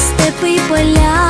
степи й поля.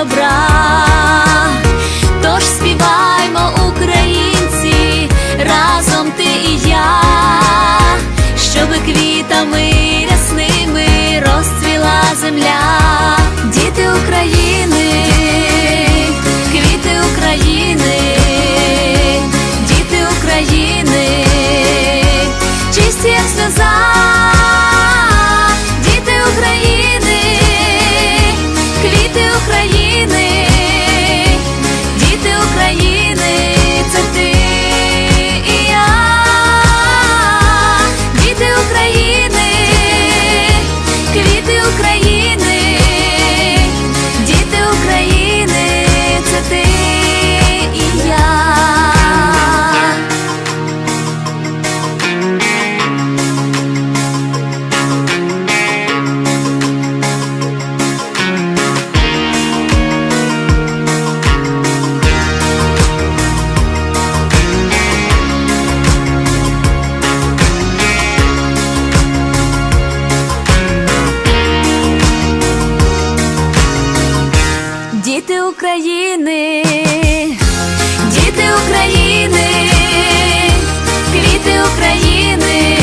добра. Тож співаймо, українці, разом ти і я, щоби квітами рясними розцвіла земля, діти України, квіти України, діти України, чисті як сльоза, квіти України, України, діти України, квіти України,